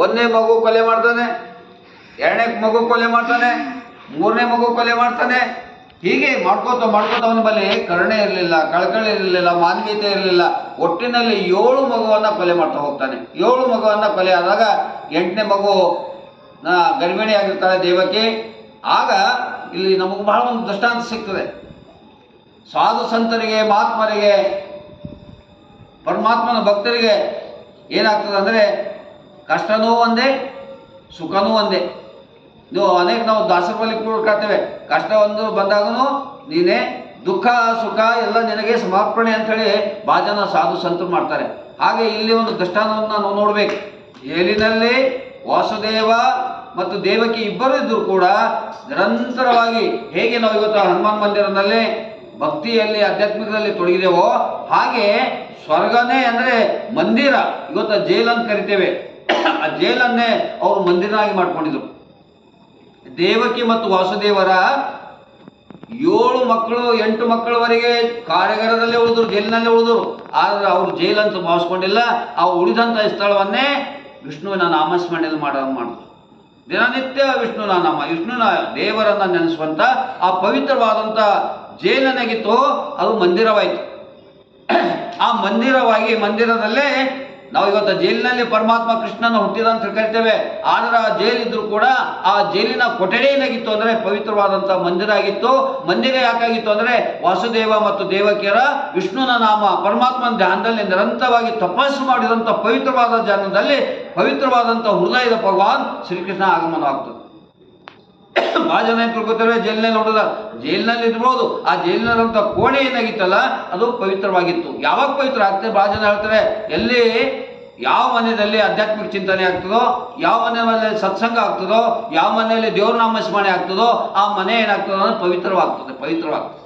ಒಂದನೇ ಮಗು ಕೊಲೆ ಮಾಡ್ತಾನೆ, ಎರಡನೇ ಮಗು ಕೊಲೆ ಮಾಡ್ತಾನೆ, ಮೂರನೇ ಮಗು ಕೊಲೆ ಮಾಡ್ತಾನೆ. ಹೀಗೆ ಮಾಡ್ಕೋತ ಮಾಡ್ಕೋತ ಅವನ ಬಳಿ ಕರುಣೆ ಇರಲಿಲ್ಲ, ಕಳಕಳಿ ಇರಲಿಲ್ಲ ಮಾನವೀಯತೆ ಇರಲಿಲ್ಲ. ಒಟ್ಟಿನಲ್ಲಿ ಏಳು ಮಗುವನ್ನ ಕೊಲೆ ಮಾಡ್ತಾ ಹೋಗ್ತಾನೆ. ಏಳು ಮಗುವನ್ನ ಕೊಲೆ ಆದಾಗ ಎಂಟನೇ ಮಗು ಗರ್ಭಿಣಿ ಆಗಿರ್ತಾಳೆ ದೇವಕ್ಕೆ. ಆಗ ಇಲ್ಲಿ ನಮಗೆ ಬಹಳ ಒಂದು ದೃಷ್ಟಾಂತ ಸಿಗ್ತದೆ. ಸಾಧು ಸಂತರಿಗೆ, ಮಹಾತ್ಮರಿಗೆ, ಪರಮಾತ್ಮನ ಭಕ್ತರಿಗೆ ಏನಾಗ್ತದೆ ಅಂದರೆ ಕಷ್ಟನೂ ಒಂದೇ, ಸುಖನೂ ಒಂದೇ. ನೀವು ಅನೇಕ ನಾವು ದಾಸರ ಬಳಿ ಕೂಡ್ಕೊಳ್ತೇವೆ. ಕಷ್ಟ ಒಂದು ಬಂದಾಗೂ ನೀನೇ ದುಃಖ, ಸುಖ ಎಲ್ಲ ನಿನಗೆ ಸಮರ್ಪಣೆ ಅಂಥೇಳಿ ಭಾಳ ಜನ ಸಾಧು ಸಂತರು ಮಾಡ್ತಾರೆ. ಹಾಗೆ ಇಲ್ಲಿ ಒಂದು ದೃಷ್ಟಾಂತವನ್ನು ನಾವು ನೋಡಬೇಕು. ಏಲಿನಲ್ಲಿ ವಾಸುದೇವ ಮತ್ತು ದೇವಕಿ ಇಬ್ಬರು ಇದ್ದರೂ ಕೂಡ ನಿರಂತರವಾಗಿ ಹೇಗೆ ನಾವು ಇವತ್ತು ಹನುಮಾನ್ ಮಂದಿರದಲ್ಲಿ ಭಕ್ತಿಯಲ್ಲಿ, ಆಧ್ಯಾತ್ಮಿಕದಲ್ಲಿ ತೊಡಗಿದೆವೋ ಹಾಗೆ ಸ್ವರ್ಗನೇ ಅಂದರೆ ಮಂದಿರ. ಇವತ್ತು ಜೈಲ್ ಅಂತ ಕರಿತೇವೆ. ಆ ಜೈಲನ್ನೇ ಅವರು ಮಂದಿರನಾಗಿ ಮಾಡ್ಕೊಂಡಿದ್ರು. ದೇವಕಿ ಮತ್ತು ವಾಸುದೇವರ ಏಳು ಮಕ್ಕಳು, ಎಂಟು ಮಕ್ಕಳವರೆಗೆ ಕಾರ್ಯಾಗಾರದಲ್ಲೇ ಉಳಿದ್ರು, ಜೈಲಿನಲ್ಲೇ ಉಳಿದ್ರು. ಆದ್ರೆ ಅವ್ರು ಅಂತ ಭಾವಿಸ್ಕೊಂಡಿಲ್ಲ ಆ ಉಳಿದಂಥ ಸ್ಥಳವನ್ನೇ ವಿಷ್ಣುವಿನ ನಾಮಸ್ಮರಣೆಯಲ್ಲಿ ಮಾಡೋ, ಮಾಡಿದ್ರು. ದಿನನಿತ್ಯ ವಿಷ್ಣುನ ನಾಮ ವಿಷ್ಣುನ ದೇವರನ್ನ ನೆನೆಸುವಂತ ಆ ಪವಿತ್ರವಾದಂಥ ಜೈಲನಾಗಿತ್ತು ಅದು ಮಂದಿರವಾಯಿತು. ಆ ಮಂದಿರವಾಗಿ, ಮಂದಿರದಲ್ಲೇ ನಾವು ಇವತ್ತು ಜೈಲಿನಲ್ಲಿ ಪರಮಾತ್ಮ ಕೃಷ್ಣನ ಹುಟ್ಟಿದ ಅಂತ ಕರಿತೇವೆ. ಆದ್ರೆ ಆ ಜೈಲಿದ್ರು ಕೂಡ ಆ ಜೈಲಿನ ಕೊಠಡಿ ಏನಾಗಿತ್ತು ಅಂದ್ರೆ ಪವಿತ್ರವಾದಂತ ಮಂದಿರ ಆಗಿತ್ತು ಮಂದಿರ ಯಾಕಾಗಿತ್ತು ಅಂದ್ರೆ ವಾಸುದೇವ ಮತ್ತು ದೇವಕಿಯರ ವಿಷ್ಣುನ ನಾಮ, ಪರಮಾತ್ಮನ ಧ್ಯಾನದಲ್ಲಿ ನಿರಂತರವಾಗಿ ತಪಸ್ಸು ಮಾಡಿದಂಥ ಪವಿತ್ರವಾದ ಜಾನದಲ್ಲಿ ಪವಿತ್ರವಾದಂಥ ಹೃದಯದ ಭಗವಾನ್ ಶ್ರೀಕೃಷ್ಣ ಆಗಮನವಾಗ್ತದೆ ಭಾಳ ಜನ ಏನ್ ತಿಳ್ಕೊತಾರೆ, ಜೈಲಿನಲ್ಲಿ ನೋಡಿದ ಜೈಲಿನಲ್ಲಿ ಇರ್ಬೋದು, ಆ ಜೈಲಿನಲ್ಲಿರುವಂಥ ಕೋಣೆ ಏನಾಗಿತ್ತಲ್ಲ, ಅದು ಪವಿತ್ರವಾಗಿತ್ತು. ಯಾವಾಗ ಪವಿತ್ರ ಆಗ್ತದೆ? ಭಾಳ ಜನ ಹೇಳ್ತಾರೆ, ಎಲ್ಲಿ ಯಾವ ಮನೆಯಲ್ಲಿ ಆಧ್ಯಾತ್ಮಿಕ ಚಿಂತನೆ ಆಗ್ತದೋ, ಯಾವ ಮನೆಯಲ್ಲಿ ಸತ್ಸಂಗ ಆಗ್ತದೋ, ಯಾವ ಮನೆಯಲ್ಲಿ ದೇವ್ರ ನಾಮ ಸ್ಮರಣೆ ಆಗ್ತದೋ, ಆ ಮನೆ ಏನಾಗ್ತದೋ ಅಂದ್ರೆ ಪವಿತ್ರವಾಗ್ತದೆ ಪವಿತ್ರವಾಗ್ತದೆ.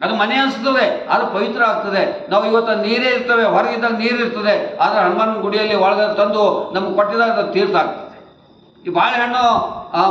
ಅದು ಮನೆ ಅನಿಸ್ತದೆ, ಅದು ಪವಿತ್ರ ಆಗ್ತದೆ. ನಾವು ಇವತ್ತು ನೀರೇ ಇರ್ತವೆ, ಹೊರಗಿದ್ದಾಗ ನೀರು ಇರ್ತದೆ, ಆದ್ರೆ ಹನುಮಾನ್ ಗುಡಿಯಲ್ಲಿ ಒಳಗೆ ತಂದು ನಮ್ಗೆ ಕೊಟ್ಟಿದಾಗ ಅದು ತೀರ್ಥ ಆಗ್ತದೆ. ಈ ಬಾಳೆಹಣ್ಣು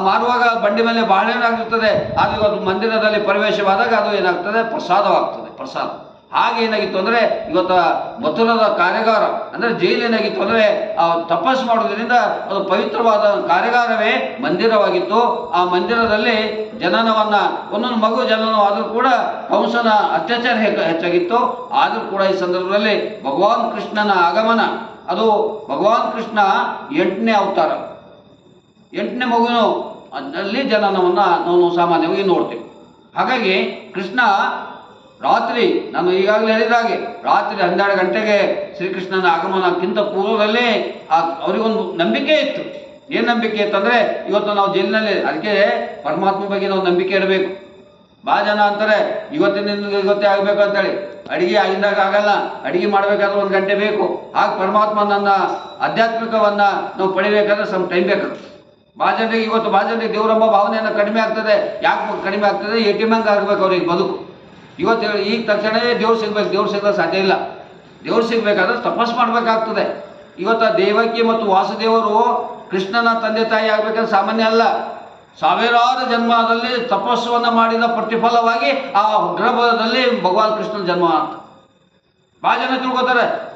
ಮಾರುವಾಗ ಬಂಡಿ ಮೇಲೆ ಬಾಳೆಹಣ್ಣು ಆಗಿರ್ತದೆ, ಅದು ಇವತ್ತು ಮಂದಿರದಲ್ಲಿ ಪ್ರವೇಶವಾದಾಗ ಅದು ಏನಾಗ್ತದೆ? ಪ್ರಸಾದವಾಗ್ತದೆ, ಪ್ರಸಾದ. ಹಾಗೆ ಏನಾಗಿತ್ತು ಅಂದರೆ ಇವತ್ತು ಮಥುರದ ಕಾರ್ಯಾಗಾರ, ಅಂದರೆ ಜೈಲ್ ಏನಾಗಿತ್ತು ಅಂದರೆ ಆ ತಪಸ್ಸು ಮಾಡೋದ್ರಿಂದ ಅದು ಪವಿತ್ರವಾದ ಕಾರ್ಯಾಗಾರವೇ ಮಂದಿರವಾಗಿತ್ತು. ಆ ಮಂದಿರದಲ್ಲಿ ಜನನವನ್ನ, ಒಂದೊಂದು ಮಗು ಜನನವಾದರೂ ಕೂಡ ಕಂಸನ ಅತ್ಯಾಚಾರ ಹೆಚ್ಚ- ಹೆಚ್ಚಾಗಿತ್ತು. ಆದರೂ ಕೂಡ ಈ ಸಂದರ್ಭದಲ್ಲಿ ಭಗವಾನ್ ಕೃಷ್ಣನ ಆಗಮನ, ಅದು ಭಗವಾನ್ ಕೃಷ್ಣ ಎಂಟನೇ ಅವತಾರ. ಎಂಟನೇ ಮಗುವಿನ ಅಲ್ಲಿ ಜನನವನ್ನು ನಾವು ಸಾಮಾನ್ಯವಾಗಿ ನೋಡ್ತೀವಿ. ಹಾಗಾಗಿ ಕೃಷ್ಣ ರಾತ್ರಿ, ನಾನು ಈಗಾಗಲೇ ಹೇಳಿದ ಹಾಗೆ, ರಾತ್ರಿ ಹನ್ನೆರಡು ಗಂಟೆಗೆ ಶ್ರೀಕೃಷ್ಣನ ಆಗಮನಕ್ಕಿಂತ ಪೂರ್ವದಲ್ಲಿ ಅವರಿಗೊಂದು ನಂಬಿಕೆ ಇತ್ತು. ಏನು ನಂಬಿಕೆ ಇತ್ತಂದರೆ ಇವತ್ತು ನಾವು ಜೈಲಿನಲ್ಲಿ, ಅದಕ್ಕೆ ಪರಮಾತ್ಮ ಬಗ್ಗೆ ನಾವು ನಂಬಿಕೆ ಇಡಬೇಕು. ಭಾಳ ಜನ ಅಂತಾರೆ, ಇವತ್ತಿನಿಂದ ಇವತ್ತೇ ಆಗಬೇಕು ಅಂತೇಳಿ ಅಡಿಗೆ ಆಗಿದ್ದಾಗ ಆಗಲ್ಲ, ಅಡಿಗೆ ಮಾಡಬೇಕಾದ್ರೆ ಒಂದು ಗಂಟೆ ಬೇಕು. ಹಾಗೆ ಪರಮಾತ್ಮ ನನ್ನ ಆಧ್ಯಾತ್ಮಿಕವನ್ನ ನಾವು ಪಡಿಬೇಕಾದ್ರೆ ಸ್ವಲ್ಪ ಟೈಮ್ ಬೇಕು. ಭಾಳ ಇವತ್ತು ಭಾಳ ಜನರಿಗೆ ದೇವರಂಬ ಭಾವನೆಯನ್ನು ಕಡಿಮೆ ಆಗ್ತದೆ. ಯಾಕೆ ಕಡಿಮೆ ಆಗ್ತದೆ? ಎ ಟಿ ಎಂ ಹಂಗೆ ಆಗ್ಬೇಕು ಅವ್ರಿಗೆ ಬದುಕು. ಇವತ್ತು ಹೇಳಿ, ಈಗ ತಕ್ಷಣವೇ ದೇವ್ರು ಸಿಗ್ಬೇಕು, ದೇವ್ರು ಸಿಗೋದು ಸಾಧ್ಯ ಇಲ್ಲ. ದೇವ್ರು ಸಿಗ್ಬೇಕಾದ್ರೆ ತಪಸ್ ಮಾಡಬೇಕಾಗ್ತದೆ. ಇವತ್ತು ದೇವಕಿ ಮತ್ತು ವಾಸುದೇವರು ಕೃಷ್ಣನ ತಂದೆ ತಾಯಿ ಆಗ್ಬೇಕಂದ್ರೆ ಸಾಮಾನ್ಯ ಅಲ್ಲ. ಸಾವಿರಾರು ಜನ್ಮದಲ್ಲಿ ತಪಸ್ಸನ್ನು ಮಾಡಿದ ಪ್ರತಿಫಲವಾಗಿ ಆ ಗರ್ಭದಲ್ಲಿ ಭಗವಾನ್ ಕೃಷ್ಣನ ಜನ್ಮ ಅಂತ. ಭಾಳ ಜನ ತಿಳ್ಕೊತಾರೆ.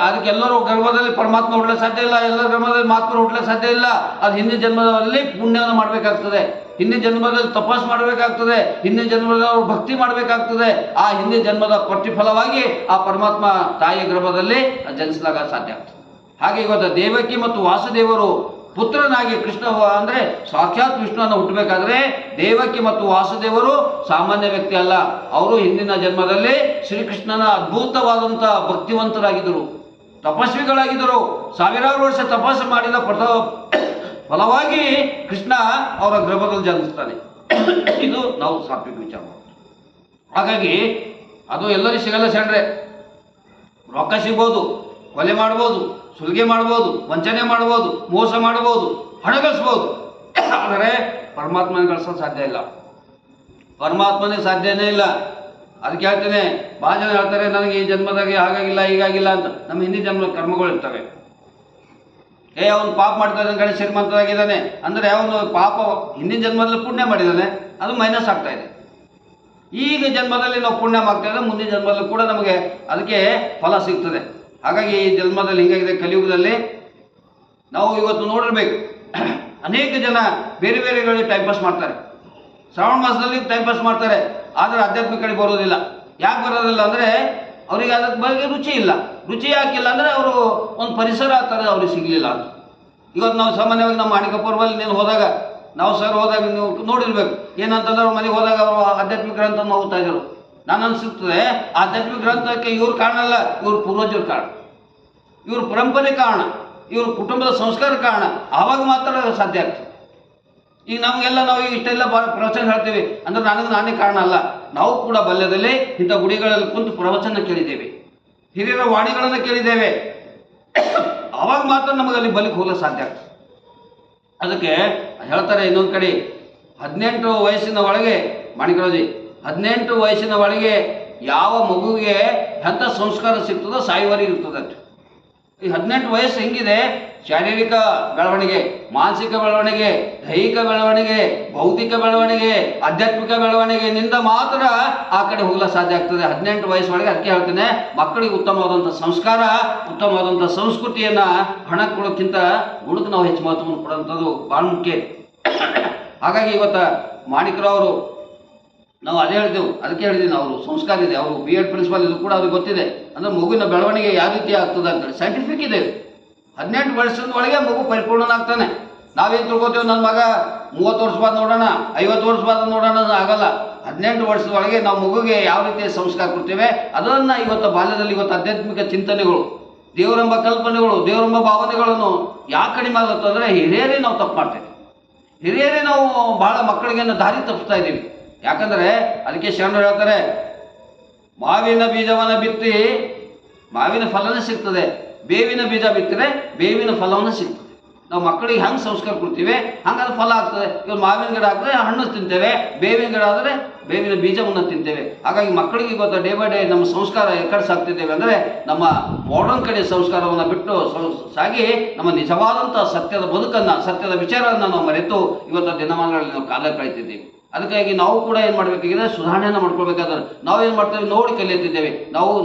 ಅದಕ್ಕೆಲ್ಲರೂ ಗರ್ಭದಲ್ಲಿ ಪರಮಾತ್ಮ ಹುಡ್ಲಿಕ್ಕೆ ಸಾಧ್ಯ ಇಲ್ಲ ಎಲ್ಲ ಗರ್ಭದಲ್ಲಿ ಮಾತ್ರ ಹುಡ್ಲಿಕ್ಕೆ ಸಾಧ್ಯ ಇಲ್ಲ. ಅದು ಹಿಂದಿನ ಜನ್ಮದಲ್ಲಿ ಪುಣ್ಯವನ್ನು ಮಾಡಬೇಕಾಗ್ತದೆ. ಹಿಂದಿನ ಜನ್ಮದಲ್ಲಿ ತಪಾಸ್ ಮಾಡಬೇಕಾಗ್ತದೆ, ಹಿಂದಿನ ಜನ್ಮದಲ್ಲಿ ಅವರು ಭಕ್ತಿ ಮಾಡಬೇಕಾಗ್ತದೆ, ಆ ಹಿಂದಿನ ಜನ್ಮದ ಪ್ರತಿಫಲವಾಗಿ ಆ ಪರಮಾತ್ಮ ತಾಯಿ ಗರ್ಭದಲ್ಲಿ ಜನಿಸಿದಾಗ ಸಾಧ್ಯ ಆಗ್ತದೆ. ಹಾಗೆ ಇವತ್ತು ದೇವಕಿ ಮತ್ತು ವಾಸುದೇವರು ಪುತ್ರನಾಗಿ ಕೃಷ್ಣ ಅಂದರೆ ಸಾಕ್ಷಾತ್ ವಿಷ್ಣುವನ್ನು ಹುಟ್ಟಬೇಕಾದ್ರೆ ದೇವಕಿ ಮತ್ತು ವಾಸುದೇವರು ಸಾಮಾನ್ಯ ವ್ಯಕ್ತಿ ಅಲ್ಲ. ಅವರು ಹಿಂದಿನ ಜನ್ಮದಲ್ಲಿ ಶ್ರೀಕೃಷ್ಣನ ಅದ್ಭುತವಾದಂಥ ಭಕ್ತಿವಂತರಾಗಿದ್ದರು. ತಪಸ್ವಿಗಳಾಗಿದ್ದರು. ಸಾವಿರಾರು ವರ್ಷ ತಪಸ್ಸು ಮಾಡಿದ ಪ್ರಥ ಫಲವಾಗಿ ಕೃಷ್ಣ ಅವರ ಗರ್ಭದಲ್ಲಿ ಜನಿಸ್ತಾನೆ. ಇದು ನಾವು ಸಾತ್ವಿಕ ವಿಚಾರ. ಹಾಗಾಗಿ ಅದು ಎಲ್ಲರಿಗೂ ಸಿಗಲ್ಲ ಸಣ್ರೆ ರೊಕ್ಕ ಸಿಗ್ಬೋದು, ಕೊಲೆ ಮಾಡ್ಬೋದು, ಸುಲಿಗೆ ಮಾಡ್ಬೋದು, ವಂಚನೆ ಮಾಡ್ಬೋದು, ಮೋಸ ಮಾಡ್ಬೋದು, ಹಣ ಗಳಿಸ್ಬೋದು ಆದರೆ ಪರಮಾತ್ಮನ ಗಳಿಸೋದು ಸಾಧ್ಯ ಇಲ್ಲ. ಪರಮಾತ್ಮನಿಗೆ ಸಾಧ್ಯನೇ ಇಲ್ಲ. ಅದಕ್ಕೆ ಹೇಳ್ತೇನೆ ಭಾಳ ಜನ ಹೇಳ್ತಾರೆ, ನನಗೆ ಈ ಜನ್ಮದಾಗೆ ಹಾಗಾಗಿಲ್ಲ, ಹೀಗಾಗಿಲ್ಲ ಅಂತ. ನಮ್ಮ ಹಿಂದಿನ ಜನ್ಮದ ಕರ್ಮಗಳು ಇರ್ತವೆ ಏ, ಅವನು ಪಾಪ ಮಾಡ್ತಾ ಇದ್ದಾನೆ ಗಣೇಶ ಶ್ರೀಮಂತರಾಗಿದ್ದಾನೆ ಅಂದರೆ ಅವನು ಪಾಪ ಹಿಂದಿನ ಜನ್ಮದಲ್ಲಿ ಪುಣ್ಯ ಮಾಡಿದ್ದಾನೆ, ಅದು ಮೈನಸ್ ಆಗ್ತಾ ಇದೆ. ಈಗ ಜನ್ಮದಲ್ಲಿ ನಾವು ಪುಣ್ಯ ಮಾಡ್ತಾ ಇದ್ದರೆ ಮುಂದಿನ ಜನ್ಮದಲ್ಲಿ ಕೂಡ ನಮಗೆ ಅದಕ್ಕೆ ಫಲ ಸಿಗ್ತದೆ. ಹಾಗಾಗಿ ಈ ಜನ್ಮದಲ್ಲಿ ಹಿಂಗಾಗಿದೆ ಕಲಿಯುಗದಲ್ಲಿ ನಾವು ಇವತ್ತು ನೋಡಿರ್ಬೇಕು. ಅನೇಕ ಜನ ಬೇರೆ ಬೇರೆಗಳಿಗೆ ಟೈಮ್ ಪಾಸ್ ಮಾಡ್ತಾರೆ. ಶ್ರಾವಣ ಮಾಸದಲ್ಲಿ ಟೈಮ್ ಪಾಸ್ ಮಾಡ್ತಾರೆ. ಆದರೆ ಆಧ್ಯಾತ್ಮಿಕ ಕಡೆ ಬರೋದಿಲ್ಲ ಯಾಕೆ ಬರೋದಿಲ್ಲ ಅಂದರೆ ಅವರಿಗೆ ಅದ್ರ ಬಗ್ಗೆ ರುಚಿ ಇಲ್ಲ. ರುಚಿ ಯಾಕಿಲ್ಲ ಅಂದರೆ ಅವರು ಒಂದು ಪರಿಸರ ಆ ಥರ ಅವ್ರಿಗೆ ಸಿಗಲಿಲ್ಲ ಅಂತ. ಇವತ್ತು ನಾವು ಸಾಮಾನ್ಯವಾಗಿ ನಮ್ಮ ಮಾಣಿಕ ಪರ್ವಲ್ಲಿ ನೀನು ಹೋದಾಗ, ನಾವು ಸರ್ ಹೋದಾಗ ನೀವು ನೋಡಿರ್ಬೇಕು. ಏನಂತಂದ್ರೆ ಅವ್ರ ಮನೆಗೆ ಹೋದಾಗ ಅವರು ಆಧ್ಯಾತ್ಮಿಕ ಗ್ರಂಥವನ್ನು ಓದ್ತಾ ಇದ್ರು. ನಾನು ಅನ್ಸುತ್ತದೆ ಆಧ್ಯಾತ್ಮಿಕ ಗ್ರಂಥಕ್ಕೆ ಇವ್ರ ಕಾರಣ ಅಲ್ಲ, ಇವ್ರ ಪೂರ್ವಜರ ಕಾರಣ. ಇವ್ರ ಪರಂಪರೆ ಕಾರಣ, ಇವ್ರ ಕುಟುಂಬದ ಸಂಸ್ಕಾರ ಕಾರಣ. ಆವಾಗ ಮಾತ್ರ ಸಾಧ್ಯ ಆಗ್ತದೆ. ಈಗ ನಮಗೆಲ್ಲ ನಾವು ಇಷ್ಟೆಲ್ಲ ಪ್ರವಚನ ಹೇಳ್ತೀವಿ. ಅಂದ್ರೆ ನನಗೆ ನಾನೇ ಕಾರಣ ಅಲ್ಲ. ನಾವು ಕೂಡ ಬಲ್ಯದಲ್ಲಿ ಇಂಥ ಗುಡಿಗಳಲ್ಲಿ ಕುಂತು ಪ್ರವಚನ ಕೇಳಿದ್ದೇವೆ. ಹಿರಿಯರ ವಾಣಿಗಳನ್ನು ಕೇಳಿದ್ದೇವೆ. ಅವಾಗ ಮಾತ್ರ ನಮಗೆ ಅಲ್ಲಿ ಬಲಿಗೆ ಹೋಗಲು ಸಾಧ್ಯ ಆಗ್ತದೆ. ಅದಕ್ಕೆ ಹೇಳ್ತಾರೆ ಇನ್ನೊಂದು ಕಡೆ, ಹದಿನೆಂಟು ವಯಸ್ಸಿನ ಒಳಗೆ ಮಾಣಿಕರಾಜಿ ಹದಿನೆಂಟು ವಯಸ್ಸಿನ ಒಳಗೆ ಯಾವ ಮಗುವಿಗೆ ಎಂಥ ಸಂಸ್ಕಾರ ಸಿಗ್ತದೋ ಸಾಯುವರಿ ಇರ್ತದೆ ಈ ಹದಿನೆಂಟು ವಯಸ್ಸು ಹೆಂಗಿದೆ? ಶಾರೀರಿಕ ಬೆಳವಣಿಗೆ, ಮಾನಸಿಕ ಬೆಳವಣಿಗೆ, ದೈಹಿಕ ಬೆಳವಣಿಗೆ, ಭೌತಿಕ ಬೆಳವಣಿಗೆ, ಆಧ್ಯಾತ್ಮಿಕ ಬೆಳವಣಿಗೆಯಿಂದ ಮಾತ್ರ ಆ ಕಡೆ ಹೋಗಲು ಸಾಧ್ಯ ಆಗ್ತದೆ. ಹದಿನೆಂಟು ವಯಸ್ಸೊಳಗೆ ಅದಕ್ಕೆ ಹೇಳ್ತೇನೆ, ಮಕ್ಕಳಿಗೆ ಉತ್ತಮವಾದಂಥ ಸಂಸ್ಕಾರ, ಉತ್ತಮವಾದಂಥ ಸಂಸ್ಕೃತಿಯನ್ನು ಹಣ ಕೊಡೋಕ್ಕಿಂತ ಗುಣಕ್ಕೆ ನಾವು ಹೆಚ್ಚು ಮಹತ್ವವನ್ನು ಕೊಡುವಂಥದ್ದು ಭಾಳ ಮುಖ್ಯ. ಹಾಗಾಗಿ ಇವತ್ತು ಮಾಣಿಕರವರು ನಾವು ಅದೇ ಹೇಳಿದೆವು ಅದಕ್ಕೆ ಹೇಳಿದ್ದೀನಿ ಅವರು, ಸಂಸ್ಕಾರ ಇದೆ. ಅವರು ಬಿ ಎಡ್ ಪ್ರಿನ್ಸಿಪಾಲ್ ಇದು ಕೂಡ ಅವ್ರಿಗೆ ಗೊತ್ತಿದೆ. ಅಂದರೆ ಮಗುವಿನ ಬೆಳವಣಿಗೆ ಯಾವ ರೀತಿ ಆಗ್ತದೆ ಅಂತೇಳಿ ಸೈಂಟಿಫಿಕ್ ಇದೆ. ಹದಿನೆಂಟು ವರ್ಷದ ಒಳಗೆ ಮಗು ಪರಿಪೂರ್ಣನಾಗ್ತಾನೆ. ನಾವೇನು ತಿಳ್ಕೊತೀವಿ? ನನ್ನ ಮಗ ಮೂವತ್ತು ವರ್ಷ ಬಾದ ನೋಡೋಣ, ಐವತ್ತು ವರ್ಷ ಬಾದ ನೋಡೋಣ ಆಗಲ್ಲ. ಹದಿನೆಂಟು ವರ್ಷದ ಒಳಗೆ ನಾವು ಮಗುಗೆ ಯಾವ ರೀತಿ ಸಂಸ್ಕಾರ ಕೊಡ್ತೇವೆ? ಅದನ್ನು ಇವತ್ತು ಬಾಲ್ಯದಲ್ಲಿ ಇವತ್ತು ಆಧ್ಯಾತ್ಮಿಕ ಚಿಂತನೆಗಳು, ದೇವರೆಂಬ ಕಲ್ಪನೆಗಳು, ದೇವರೆಂಬ ಭಾವನೆಗಳನ್ನು ಯಾಕೆ ಕಡಿಮೆ ಆಗುತ್ತೆ ಅಂದರೆ ಹಿರಿಯರೇ ನಾವು ತಪ್ಪು ಮಾಡ್ತೇವೆ. ಹಿರಿಯರೇ ನಾವು ಭಾಳ ಮಕ್ಕಳಿಗೆ ದಾರಿ ತಪ್ಪಿಸ್ತಾ ಇದ್ದೀವಿ. ಯಾಕಂದರೆ ಅದಕ್ಕೆ ಶರಣರು ಹೇಳ್ತಾರೆ, ಮಾವಿನ ಬೀಜವನ್ನು ಬಿತ್ತಿ ಮಾವಿನ ಫಲನೇ ಸಿಗ್ತದೆ. ಬೇವಿನ ಬೀಜ ಬಿತ್ತರೆ ಬೇವಿನ ಫಲವನ್ನು ಸಿಗ್ತದೆ. ನಾವು ಮಕ್ಕಳಿಗೆ ಹೆಂಗೆ ಸಂಸ್ಕಾರ ಕೊಡ್ತೀವಿ? ಹಂಗೆ ಅದು ಫಲ ಆಗ್ತದೆ. ಇವಾಗ ಮಾವಿನ ಗಿಡ ಆದರೆ ಹಣ್ಣು ತಿಂತೇವೆ. ಬೇವಿನ ಗಿಡ ಆದರೆ ಬೇವಿನ ಬೀಜವನ್ನು ತಿಂತೇವೆ. ಹಾಗಾಗಿ ಮಕ್ಕಳಿಗೆ ಇವತ್ತು ಡೇ ಬೈ ಡೇ ನಮ್ಮ ಸಂಸ್ಕಾರ ಎಕಡೆ ಸಾಕ್ತಿದ್ದೇವೆ ಅಂದರೆ ನಮ್ಮ ಮಾಡರ್ನ್ ಕಡೆ ಸಂಸ್ಕಾರವನ್ನು ಬಿಟ್ಟು ಸಾಗಿ ನಮ್ಮ ನಿಜವಾದಂಥ ಸತ್ಯದ ಬದುಕನ್ನು, ಸತ್ಯದ ವಿಚಾರವನ್ನು ನಾವು ಮರೆತು ಇವತ್ತು ದಿನಮಾನಗಳಲ್ಲಿ ನಾವು ಕಾಲ ಕಳೀತಿದ್ದೀವಿ ಅದಕ್ಕಾಗಿ ನಾವು ಕೂಡ ಏನು ಮಾಡಬೇಕಾಗಿದೆ? ಸುಧಾರಣೆಯನ್ನು ಮಾಡ್ಕೊಳ್ಬೇಕಾದ್ರೆ ನಾವು ಏನು ಮಾಡ್ತೇವೆ? ನೋಡಿ ಕಲಿಯುತ್ತಿದ್ದೇವೆ. ನಾವು